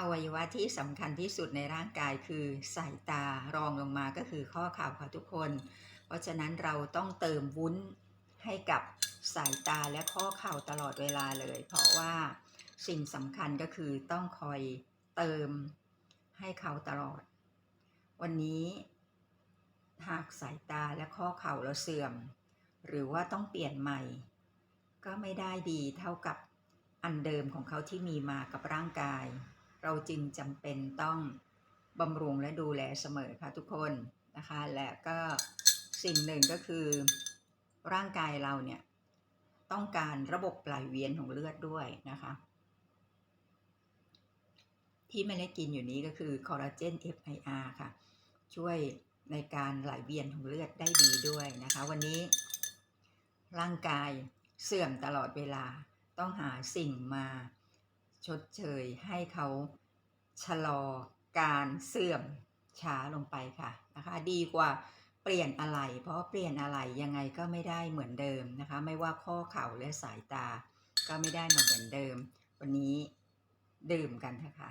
อวัยวะที่สำคัญที่สุดในร่างกายคือสายตารองลงมาก็คือข้อเข่าค่ะทุกคน เพราะฉะนั้นเราต้องเติมวุ้นให้กับสายตาและข้อเข่าตลอดเวลาเลย เพราะว่าสิ่งสำคัญก็คือต้องคอยเติมให้เขาตลอด วันนี้ หากสายตาและข้อเข่าเราเสื่อม หรือว่าต้องเปลี่ยนใหม่ ก็ไม่ได้ดีเท่ากับอันเดิมของเขาที่มีมากับร่างกาย เราจึงจำเป็นต้องบำรุงและดูแลเสมอค่ะทุกคนนะคะ และก็สิ่งหนึ่งก็คือร่างกายเราเนี่ยต้องการระบบไหลเวียนของเลือดด้วยนะคะ ที่ไม่ได้กินอยู่นี้ก็คือคอลลาเจน FIR ค่ะ ช่วยในการไหลเวียนของเลือดได้ดีด้วยนะคะ วันนี้ ร่างกายเสื่อมตลอดเวลาต้องหาสิ่งมา ชดเชยให้เขาชะลอการเสื่อมช้าลงไปค่ะนะคะดีกว่าเปลี่ยนอะไร เพราะเปลี่ยนอะไรยังไงก็ไม่ได้เหมือนเดิมนะคะ ไม่ว่าข้อเข่าและสายตา ก็ไม่ได้มาเหมือนเดิม วันนี้ดื่มกันนะคะ